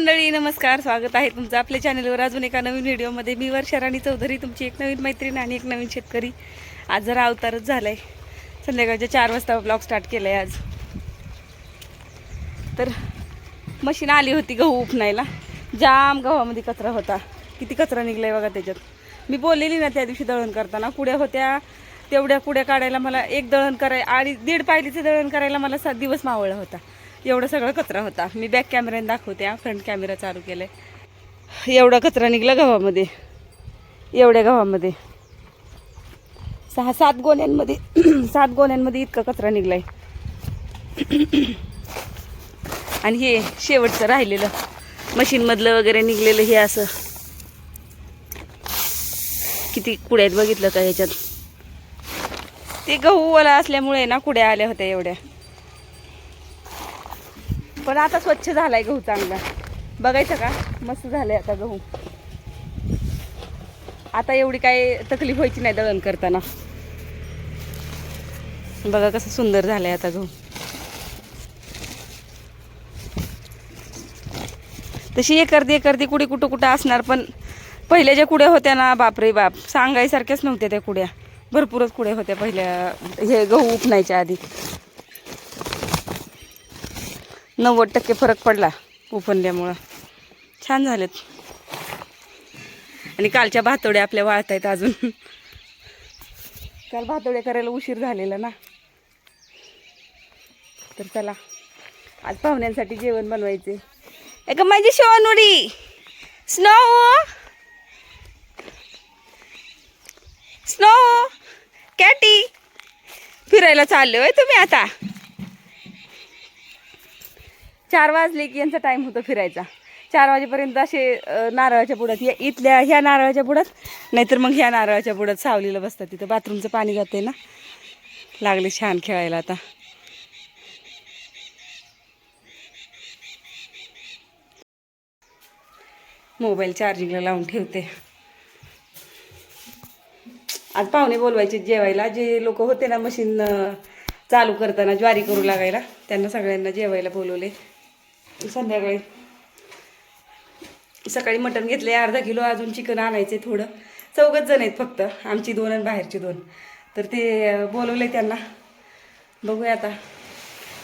मंडळी नमस्कार स्वागत आहे तुमचं आपल्या चॅनलवर अजून एका नवीन व्हिडिओमध्ये मी वर्षा राणी चौधरी तुमची एक नवीन मैत्रीण आणि एक नवीन शेतकरी. आज जरा अवतारच झालाय. संध्याकाळच्या चार वाजता ब्लॉग स्टार्ट केलाय आज. तर मशीन आली होती गहू उपणायला जाम गव्हामध्ये कचरा होता. किती कचरा निघलाय बघा त्याच्यात. मी बोललेली ना त्या दिवशी दळण करताना कुड्या होत्या तेवढ्या कुड्या काढायला मला एक दळण कराय आणि दीड पायलीचं दळण करायला मला सात दिवस मावळला होता. एवढा सगळा कचरा होता. मी बॅक कॅमेऱ्याने दाखवते फ्रंट कॅमेरा चालू केलाय. एवढा कचरा निघला गव्हामध्ये. एवढ्या गव्हामध्ये. सहा सात गोण्यांमध्ये सात गोण्यांमध्ये इतका कचरा निघलाय. आणि हे शेवटचं राहिलेलं. मशीनमधलं वगैरे निघलेलं हे असं. किती कुड्या आहेत बघितलं का ह्याच्यात? ते गहू ओला असल्यामुळे ना कुड्या आल्या होत्या एवढ्या. पण आता स्वच्छ झालाय गहू चांगला. बघायचं का? मस्त झालंय आता गहू. आता एवढी काय तकलीफ व्हायची नाही दळण करताना. बघा कसं सुंदर झालंय आता गहू. तशी एक अर्धी एक अर्धी कुडी कुठं कुठं असणार पण पहिल्या ज्या कुड्या होत्या ना बापरे बाप. सांगायसारख्याच नव्हत्या त्या कुड्या. भरपूरच कुड्या होत्या पहिल्या हे गहू उपणायच्या आधी. नव्वद टक्के फरक पडला उफणल्यामुळं. छान झालेत. आणि कालच्या भातोड्या आपल्या वाळत आहेत अजून. काल भातोड्या करायला उशीर झालेला ना. तर चला आज पाहुण्यांसाठी जेवण बनवायचे एक माझी शिवनुडी स्नो. स्नो. कॅटी. फिरायला चालले आहे तुम्ही आता. चार वाजले की यांचा टाईम होतो फिरायचा. चार वाजेपर्यंत असे नारळाच्या बुडात या इथल्या ह्या नारळाच्या बुडात नाहीतर मग ह्या नारळाच्या बुडात सावलीला बसतात तिथं. बाथरूमचं पाणी जाते ना. लागले छान खेळायला आता. मोबाईल चार्जिंगला लावून ठेवते. आज पाहुणे बोलवायचे जेवायला. जे लोक होते ना मशीन चालू करताना ज्वारी करू लागायला त्यांना सगळ्यांना जेवायला बोलवले. संध्याकाळी सकाळी मटण घेतले अर्धा किलो अजून चिकन आणायचे थोडं. चौघच जण आहेत फक्त आमची दोन आणि बाहेरची दोन. तर ते बोलवले त्यांना. बघूया आता.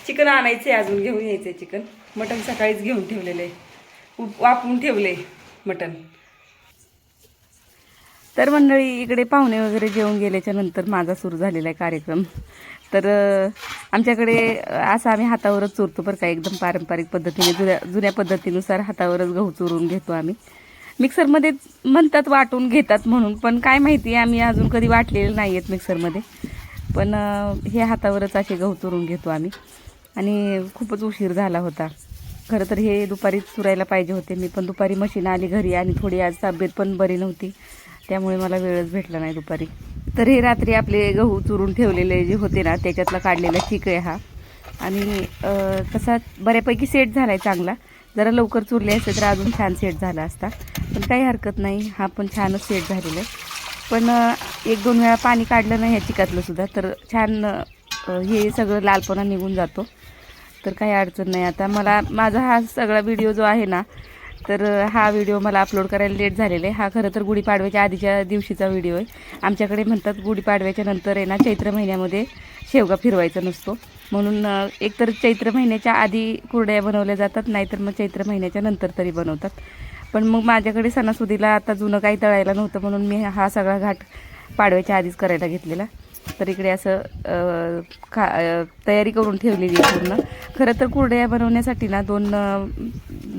चिकन आणायचे अजून घेऊन यायचे चिकन मटण सकाळीच घेऊन ठेवलेलं आहे उप- ठेवलं ठेवले मटण. तर मंडळी इकडे पाहुणे वगैरे जेवून गेल्याच्यानंतर माझा सुरू झालेला आहे कार्यक्रम. तर आमच्याकडे असं आम्ही हातावरच चुरतो बरं का एकदम पारंपरिक पद्धतीने. जुन्या जुन्या पद्धतीनुसार हातावरच गहू चुरून घेतो आम्ही. मिक्सरमध्ये म्हणतात वाटून घेतात म्हणून पण काय माहिती आम्ही अजून कधी वाटलेले नाही आहेत मिक्सरमध्ये. पण हे हातावरच असे गहू चुरून घेतो आम्ही. आणि खूपच उशीर झाला होता. खरं तर हे दुपारी चुरायला पाहिजे होते. मी पण दुपारी मशीन आली घरी आणि थोडी आज तब्येत पण बरी नव्हती. त्यामुळे मला वेळच भेटला नाही दुपारी. तर हे रात्री आपले गहू चुरून ठेवलेले जे होते ना त्याच्यातला काढलेला चिक आहे हा. आणि तसा बऱ्यापैकी सेट झाला आहे चांगला. जरा लवकर चुरले असते तर अजून छान सेट झाला असता. पण काही हरकत नाही हा पण छानच सेट झालेला आहे. पण एक दोन वेळा पाणी काढलं नाही ह्या चिकातलं सुद्धा तर छान हे सगळं लालपणा निघून जातो. तर काही अडचण नाही. आता मला माझा हा सगळा व्हिडिओ जो आहे ना तर हा व्हिडिओ मला अपलोड करायला लेट झालेला आहे. हा खरं तर गुढीपाडव्याच्या आधीच्या दिवशीचा व्हिडिओ आहे. आमच्याकडे म्हणतात गुढीपाडव्याच्या नंतर आहे ना चैत्र महिन्यामध्ये शेवगा फिरवायचा नसतो. म्हणून एकतर चैत्र महिन्याच्या आधी कुरड्या बनवल्या जातात नाहीतर मग चैत्र महिन्याच्या नंतर तरी बनवतात. पण मग माझ्याकडे सणासुदीला आता जुनं काही तळायला नव्हतं म्हणून मी हा सगळा घाट पाडव्याच्या आधीच करायला घेतलेला. तर इकडे असं खा तयारी करून ठेवलेली आहे पूर्ण. खरं तर कुरड्या बनवण्यासाठी ना दोन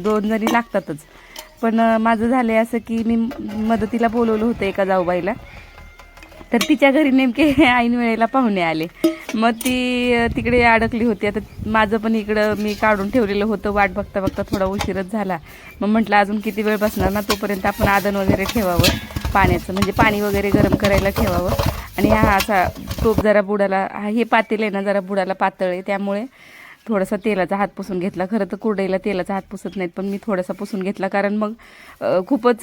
दोन जणी लागतातच. पण माझं झालं आहे असं की मी मदतीला बोलवलं होतं एका जाऊबाईला. तर तिच्या घरी नेमके ऐन वेळेला पाहुणे आले. मग ती तिकडे अडकली होती. आता माझं पण इकडं मी काढून ठेवलेलं होतं. वाट बघता बघता थोडा उशीरच झाला. मग म्हटलं अजून किती वेळ बसणार ना? तोपर्यंत आपण आदन वगैरे ठेवावं. पाण्याचं म्हणजे पाणी वगैरे गरम करायला ठेवावं. आणि हा असा टोप जरा बुडाला हा हे पातेल आहे ना जरा बुडाला पातळ आहे. त्यामुळे थोडासा तेलाचा हात पुसून घेतला. खरं तर कुरडईला तेलाचा हात पुसत नाहीत पण मी थोडासा पुसून घेतला. कारण मग खूपच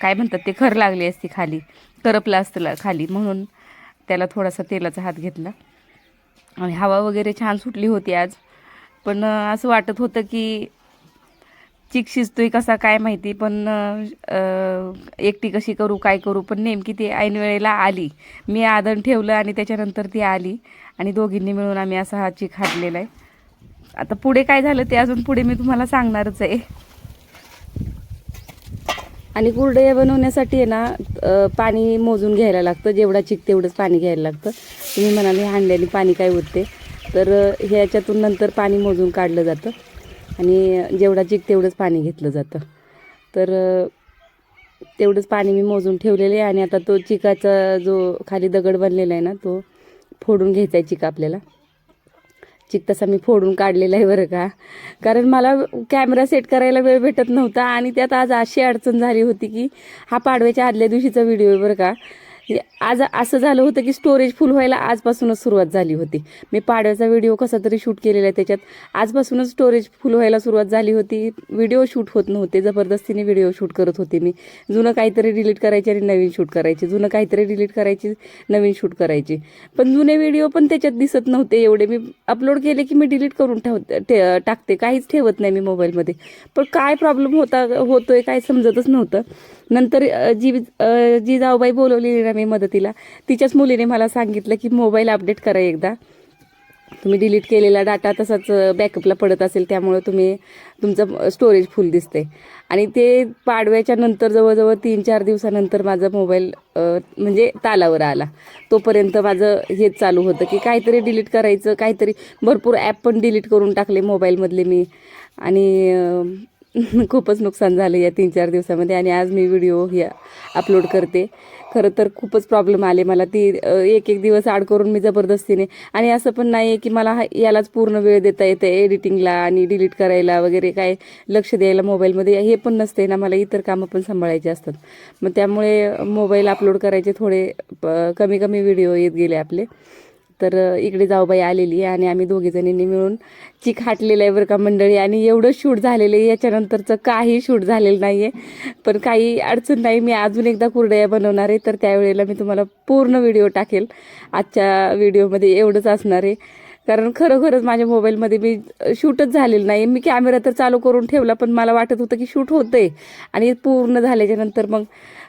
काय म्हणतात ते खर लागली असती खाली. करपला असतला खाली. म्हणून त्याला थोडासा तेलाचा हात घेतला. आणि हवा वगैरे छान सुटली होती आज. पण असं वाटत होतं की चिक शिजतोय कसा काय माहिती पण एकटी कशी करू काय करू पण नेमकी ती ऐन वेळेला आली. मी आदण ठेवलं आणि त्याच्यानंतर ती आली आणि दोघींनी मिळून आम्ही असा हा चिक हाटलेला आहे. आता पुढे काय झालं ते अजून पुढे मी तुम्हाला सांगणारच आहे. आणि कुरडया बनवण्यासाठी आहे ना पाणी मोजून घ्यायला लागतं. जेवढा चिक तेवढंच पाणी घ्यायला लागतं. तुम्ही म्हणाले हांडल्याने पाणी काय उरते तर ह्याच्यातून नंतर पाणी मोजून काढलं जातं. आणि जेवढा चिक तेवढंच पाणी घेतलं जातं. तर तेवढंच पाणी मी मोजून ठेवलेलं आहे आणि आता तो चिकाचा जो खाली दगड बनलेला आहे ना तो फोडून घ्यायचा आहे चिका आपल्याला. चिक तसा मी फोडून काढलेला आहे बरं का. कारण मला कॅमेरा सेट करायला वेळ भेटत नव्हता आणि त्यात आज अशी अडचण झाली होती की हा पाडव्याच्या आदल्या दिवशीचा व्हिडिओ आहे बरं का. आज असं झालं होतं की स्टोरेज फुल व्हायला आजपासूनच सुरुवात झाली होती. मी पाडव्याचा व्हिडिओ कसा तरी शूट केलेला आहे त्याच्यात आजपासूनच स्टोरेज फुल व्हायला सुरुवात झाली होती. व्हिडिओ शूट होत नव्हते जबरदस्तीने व्हिडिओ शूट करत होते मी. जुनं काहीतरी डिलीट करायचे आणि नवीन शूट करायचे. जुनं काहीतरी डिलीट करायची नवीन शूट करायची. पण जुने व्हिडिओ पण त्याच्यात दिसत नव्हते एवढे. मी अपलोड केले की मी डिलीट करून ठेव ठे- टाकते. काहीच ठेवत नाही मी मोबाईलमध्ये पण काय प्रॉब्लेम होता होतोय काय समजतच नव्हतं. नंतर जी अ, जी जाऊबाई बोलवलेली ना मी मदतीला तिच्याच मुलीने मला सांगितलं की मोबाईल अपडेट करा एकदा. तुम्ही डिलीट केलेला डाटा तसाच बॅकअपला पडत असेल त्यामुळं तुम्ही तुमचं स्टोरेज फुल दिसते आणि ते पाडव्याच्या नंतर जवळजवळ तीन चार दिवसानंतर माझा मोबाईल म्हणजे तालावर आला. तोपर्यंत माझं हेच चालू होतं की काहीतरी डिलीट करायचं काहीतरी भरपूर ॲप पण डिलीट करून टाकले मोबाईलमधले मी. आणि खूपच नुकसान झालं या तीन चार दिवसामध्ये आणि आज मी व्हिडिओ हे अपलोड करते. खरं तर खूपच प्रॉब्लेम आले मला. ती एक एक दिवस आड करून मी जबरदस्तीने आणि असं पण नाही आहे की मला यालाच पूर्ण वेळ देता येते एडिटिंगला आणि डिलीट करायला वगैरे काय लक्ष द्यायला मोबाईलमध्ये हे पण नसते ना मला इतर कामं पण सांभाळायचे असतात. मग त्यामुळे मोबाईल अपलोड करायचे थोडे प- कमी कमी व्हिडिओ येत गेले आपले. तर इकडे जाऊबाई आलेली आहे आणि आम्ही दोघीजणींनी मिळून चिक हाटलेलं आहे बरं का मंडळी. आणि एवढं शूट झालेलं आहे याच्यानंतरचं काही शूट झालेलं नाही आहे पण काही अडचण नाही मी अजून एकदा कुरडया बनवणार आहे. तर त्यावेळेला मी तुम्हाला पूर्ण व्हिडिओ टाकेल. आजच्या व्हिडिओमध्ये एवढंच असणार आहे. कारण खरोखरच माझ्या मोबाईलमध्ये मी शूटच झालेलं नाही. मी कॅमेरा तर चालू करून ठेवला पण मला वाटत होतं की शूट होतंय. आणि पूर्ण झाल्याच्यानंतर मग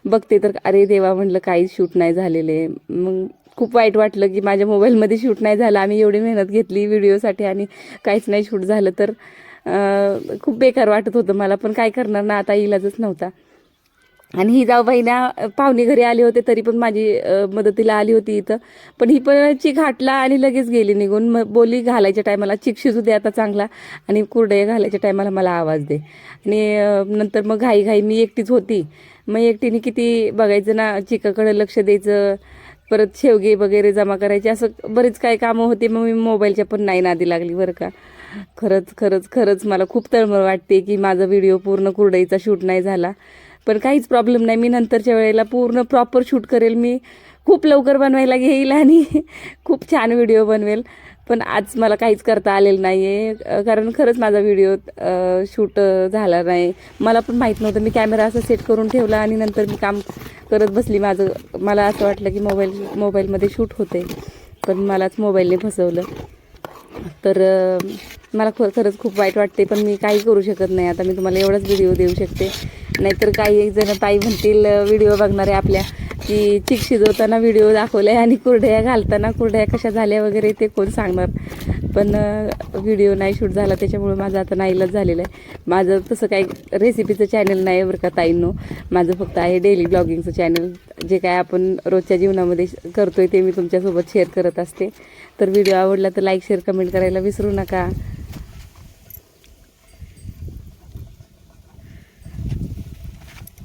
बघते तर अरे देवा म्हणलं काहीच शूट नाही झालेलं आहे. मग खूप वाईट वाटलं की माझ्या मोबाईलमध्ये शूट नाही झालं. आम्ही एवढी मेहनत घेतली व्हिडिओसाठी आणि काहीच नाही शूट झालं. तर खूप बेकार वाटत होतं मला पण काय करणार ना आता इलाजच नव्हता. आणि ही जाऊबाई ना पाहुणे घरी आले होते तरी पण माझी मदतीला आली होती इथं. पण ही पण चिक हाटला आणि लगेच गेली निघून. मग बोली घालायच्या टायमाला चिक शिजू दे आता चांगला. आणि कुरडया घालायच्या टायमाला मला आवाज दे. आणि नंतर मग घाई घाई मी एकटीच होती. मग एकटीने किती बघायचं ना चिकाकडे लक्ष द्यायचं. परत शेवगे वगैरे जमा करायचे. असं बरीच काही कामं होते मग मी मोबाईलच्या पण नाही नादी लागली बरं का. खरंच खरंच खरंच मला खूप तळमळ वाटते की माझा व्हिडिओ पूर्ण कुरडईचा शूट नाही झाला. पण काहीच प्रॉब्लेम नाही. मी नंतरच्या वेळेला पूर्ण प्रॉपर शूट करेल. मी खूप लवकर बनवायला घेईल आणि खूप छान व्हिडिओ बनवेल. पण आज मला काहीच करता आलेलं नाही आहे कारण खरंच माझा व्हिडिओ शूट झाला नाही. मला पण माहीत नव्हतं. मी कॅमेरा असं सेट करून ठेवला आणि नंतर मी काम करत बसली. माझं मला असं वाटलं की मोबाईल मोबाईलमध्ये शूट होते पण मलाच मोबाईलने फसवलं. तर मला ख खरंच खूप वाईट वाटते पण मी काही करू शकत नाही. आता मी तुम्हाला एवढाच व्हिडिओ देऊ शकते. नाहीतर काही एक जण ताई म्हणतील व्हिडिओ बघणारे आपल्या की चिक शिजवताना व्हिडिओ दाखवले आणि कुरड्या घालताना कुरड्या कशा झाल्या वगैरे ते कोण सांगणार. पण व्हिडिओ नाही शूट झाला त्याच्यामुळे माझं आता नाईलाज झालेलं आहे. माझं तसं काही रेसिपीचं चॅनल नाही बरं का ताईंनो. माझं फक्त आहे डेली ब्लॉगिंगचं चॅनल जे काय आपण रोजच्या जीवनामध्ये करतोय ते मी तुमच्यासोबत शेअर करत असते. तर व्हिडिओ आवडला तर लाईक शेअर कमेंट करायला विसरू नका.